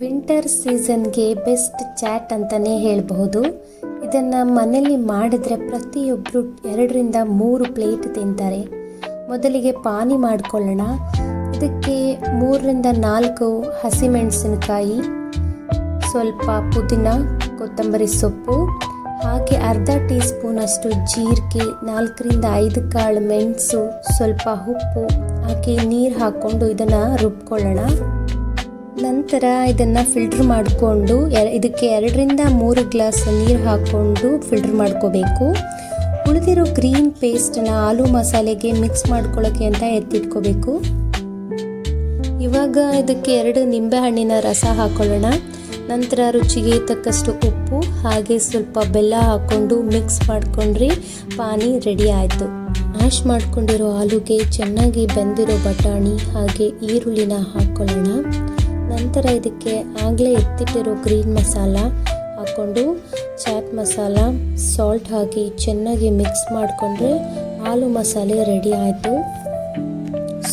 Winter ಸೀಸನ್ಗೆ best chat ಅಂತಲೇ ಹೇಳಬಹುದು. ಇದನ್ನು ಮನೆಯಲ್ಲಿ ಮಾಡಿದರೆ ಪ್ರತಿಯೊಬ್ಬರು ಎರಡರಿಂದ ಮೂರು ಪ್ಲೇಟ್ ತಿಂತಾರೆ. ಮೊದಲಿಗೆ ಪಾನಿ ಮಾಡಿಕೊಳ್ಳೋಣ. ಇದಕ್ಕೆ ಮೂರರಿಂದ ನಾಲ್ಕು ಹಸಿಮೆಣಸಿನಕಾಯಿ, ಸ್ವಲ್ಪ ಪುದೀನ, ಕೊತ್ತಂಬರಿ ಸೊಪ್ಪು, ಹಾಗೆ ಅರ್ಧ ಟೀ ಸ್ಪೂನಷ್ಟು ಜೀರಿಗೆ, ನಾಲ್ಕರಿಂದ ಐದು ಕಾಳು ಮೆಣಸು, ಸ್ವಲ್ಪ ಉಪ್ಪು ಹಾಕಿ ನೀರು ಹಾಕ್ಕೊಂಡು ಇದನ್ನು ರುಬ್ಕೊಳ್ಳೋಣ. ನಂತರ ಇದನ್ನು ಫಿಲ್ಟ್ರ್ ಮಾಡಿಕೊಂಡು ಇದಕ್ಕೆ ಎರಡರಿಂದ ಮೂರು ಗ್ಲಾಸ್ ನೀರು ಹಾಕ್ಕೊಂಡು ಫಿಲ್ಟ್ರ್ ಮಾಡ್ಕೋಬೇಕು. ಉಳಿದಿರೋ ಗ್ರೀನ್ ಪೇಸ್ಟನ್ನು ಆಲೂ ಮಸಾಲೆಗೆ ಮಿಕ್ಸ್ ಮಾಡ್ಕೊಳ್ಳೋಕ್ಕೆ ಅಂತ ಎತ್ತಿಟ್ಕೋಬೇಕು. ಇವಾಗ ಇದಕ್ಕೆ ಎರಡು ನಿಂಬೆಹಣ್ಣಿನ ರಸ ಹಾಕೊಳ್ಳೋಣ. ನಂತರ ರುಚಿಗೆ ತಕ್ಕಷ್ಟು ಉಪ್ಪು, ಹಾಗೆ ಸ್ವಲ್ಪ ಬೆಲ್ಲ ಹಾಕ್ಕೊಂಡು ಮಿಕ್ಸ್ ಮಾಡ್ಕೊಂಡ್ರಿ ಪಾನಿ ರೆಡಿ ಆಯಿತು. ಮ್ಯಾಶ್ ಮಾಡ್ಕೊಂಡಿರೋ ಆಲೂಗೆ ಚೆನ್ನಾಗಿ ಬೆಂದಿರೋ ಬಟಾಣಿ, ಹಾಗೆ ಈರುಳ್ಳಿನ ಹಾಕ್ಕೊಳ್ಳೋಣ ನಂತರ ಇದಕ್ಕೆ ಆಗಲೇ ಎತ್ತಿಟ್ಟಿರೋ ಗ್ರೀನ್ ಮಸಾಲ ಹಾಕ್ಕೊಂಡು, ಚಾಟ್ ಮಸಾಲ, ಸಾಲ್ಟ್ ಹಾಕಿ ಚೆನ್ನಾಗಿ ಮಿಕ್ಸ್ ಮಾಡಿಕೊಂಡ್ರೆ ಆಲೂ ಮಸಾಲೆ ರೆಡಿ ಆಯಿತು.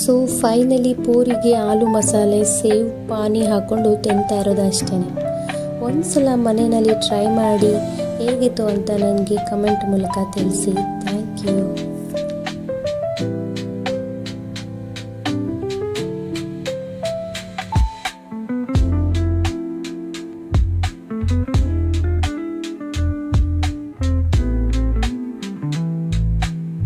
ಸೊ ಫೈನಲಿ ಪೂರಿಗೆ ಆಲೂ ಮಸಾಲೆ ಸೇವ್ ಪಾನಿ ಹಾಕ್ಕೊಂಡು ತಿಂತಾ ಇರೋದು ಅಷ್ಟೇ. ಒಂದ್ಸಲ ಮನೆಯಲ್ಲಿ ಟ್ರೈ ಮಾಡಿ ಹೇಗಿತ್ತು ಅಂತ ನನಗೆ ಕಮೆಂಟ್ ಮೂಲಕ ತಿಳಿಸಿ. Thank you